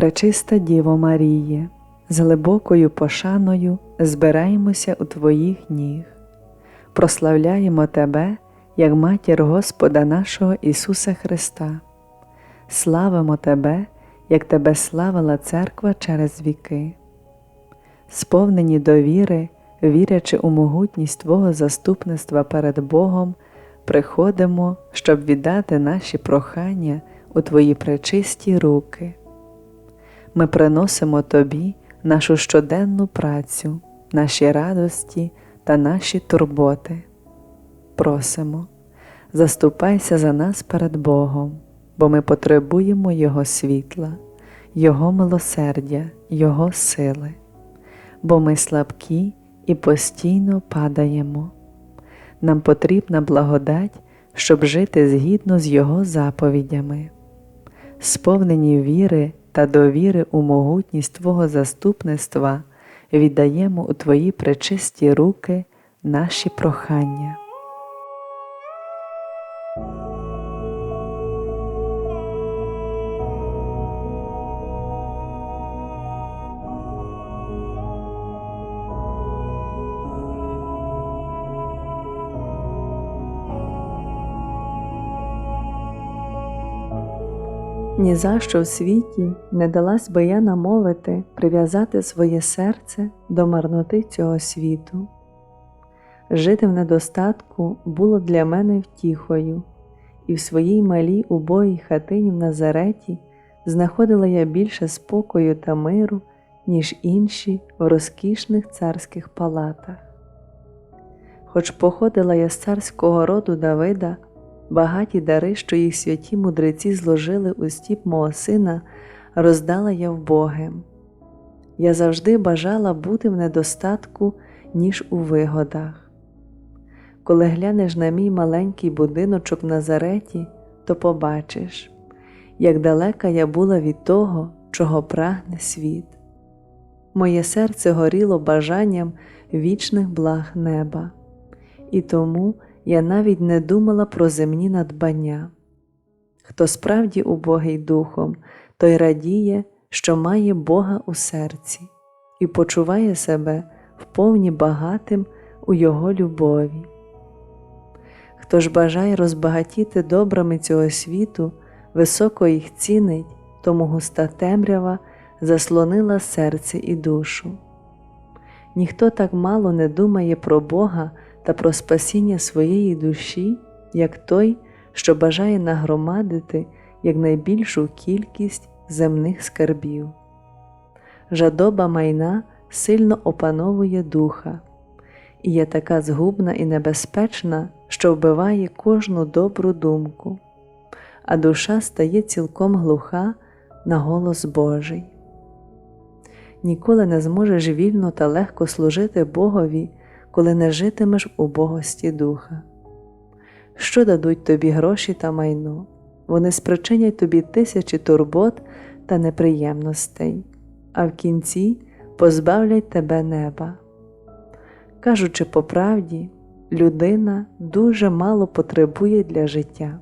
Пречиста Діво Маріє, з глибокою пошаною збираємося у Твоїх ніг, прославляємо Тебе як Матір Господа нашого Ісуса Христа, славимо Тебе, як Тебе славила Церква через віки, сповнені довіри, вірячи у могутність Твого заступництва перед Богом, приходимо, щоб віддати наші прохання у Твої пречисті руки. Ми приносимо Тобі нашу щоденну працю, наші радості та наші турботи. Просимо, заступайся за нас перед Богом, бо ми потребуємо Його світла, Його милосердя, Його сили, бо ми слабкі і постійно падаємо. Нам потрібна благодать, щоб жити згідно з Його заповідями, сповнені віри та довіри у могутність Твого заступництва віддаємо у Твої пречисті руки наші прохання. Ні за що в світі не далась би я намовити прив'язати своє серце до марноти цього світу. Жити в недостатку було для мене втіхою, і в своїй малій убогій хатині в Назареті знаходила я більше спокою та миру, ніж інші в розкішних царських палатах. Хоч походила я з царського роду Давида, багаті дари, що їх святі мудреці зложили у стіп мого сина, роздала я вбогим. Я завжди бажала бути в недостатку, ніж у вигодах. Коли глянеш на мій маленький будиночок в Назареті, то побачиш, як далека я була від того, чого прагне світ. Моє серце горіло бажанням вічних благ неба, і тому я навіть не думала про земні надбання. Хто справді убогий духом, той радіє, що має Бога у серці і почуває себе вповні багатим у Його любові. Хто ж бажає розбагатіти добрами цього світу, високо їх цінить, тому густа темрява заслонила серце і душу. Ніхто так мало не думає про Бога та про спасіння своєї душі, як той, що бажає нагромадити якнайбільшу кількість земних скарбів. Жадоба майна сильно опановує духа, і є така згубна і небезпечна, що вбиває кожну добру думку, а душа стає цілком глуха на голос Божий. Ніколи не зможеш вільно та легко служити Богові, коли не житимеш у богості духа. Що дадуть тобі гроші та майно? Вони спричинять тобі тисячі турбот та неприємностей, а в кінці позбавлять тебе неба. Кажучи по правді, людина дуже мало потребує для життя.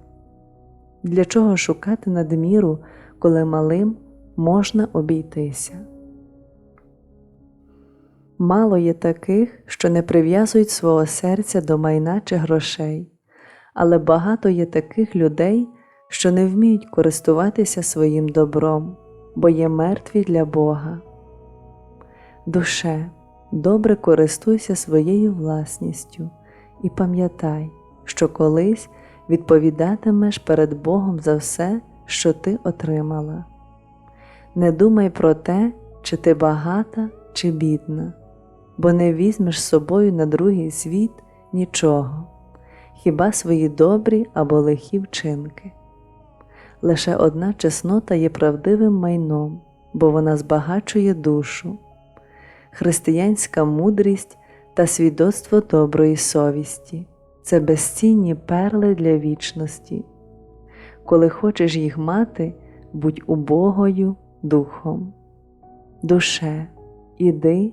Для чого шукати надміру, коли малим можна обійтися? Мало є таких, що не прив'язують свого серця до майна чи грошей, але багато є таких людей, що не вміють користуватися своїм добром, бо є мертві для Бога. Душе, добре користуйся своєю власністю і пам'ятай, що колись відповідатимеш перед Богом за все, що ти отримала. Не думай про те, чи ти багата, чи бідна бо не візьмеш з собою на другий світ нічого, хіба свої добрі або лихі вчинки. Лише одна чеснота є правдивим майном, бо вона збагачує душу, християнська мудрість та свідоцтво доброї совісті це безцінні перли для вічності. Коли хочеш їх мати, будь убогою духом. Душе, іди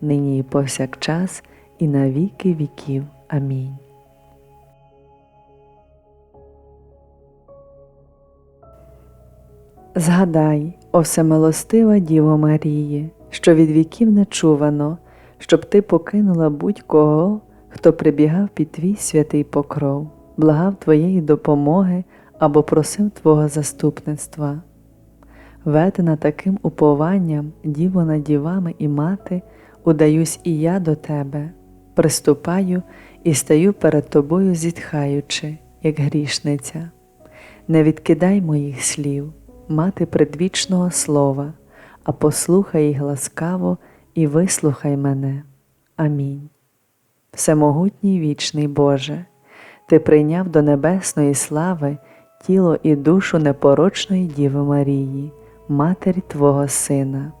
нині і повсякчас, і на віки віків. Амінь. Згадай, о всемилостива Діво Марії, що від віків не чувано, щоб ти покинула будь-кого, хто прибігав під твій святий покров, благав твоєї допомоги або просив Твого заступництва. Ведена таким упованням, діво над дівами і мати, удаюсь і я до тебе, приступаю і стаю перед тобою, зітхаючи, як грішниця. Не відкидай моїх слів, мати предвічного слова, а послухай їх ласкаво і вислухай мене. Амінь. Всемогутній вічний Боже, Ти прийняв до небесної слави тіло і душу непорочної Діви Марії, Матері Твого Сина.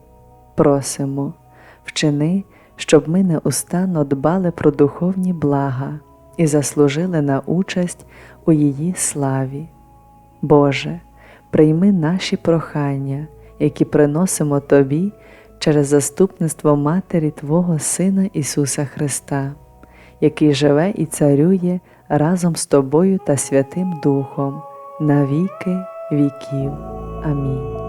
Просимо, вчини, щоб ми неустанно дбали про духовні блага і заслужили на участь у її славі. Боже, прийми наші прохання, які приносимо Тобі через заступництво Матері Твого Сина Ісуса Христа, який живе і царює разом з Тобою та Святим Духом на віки віків. Амінь.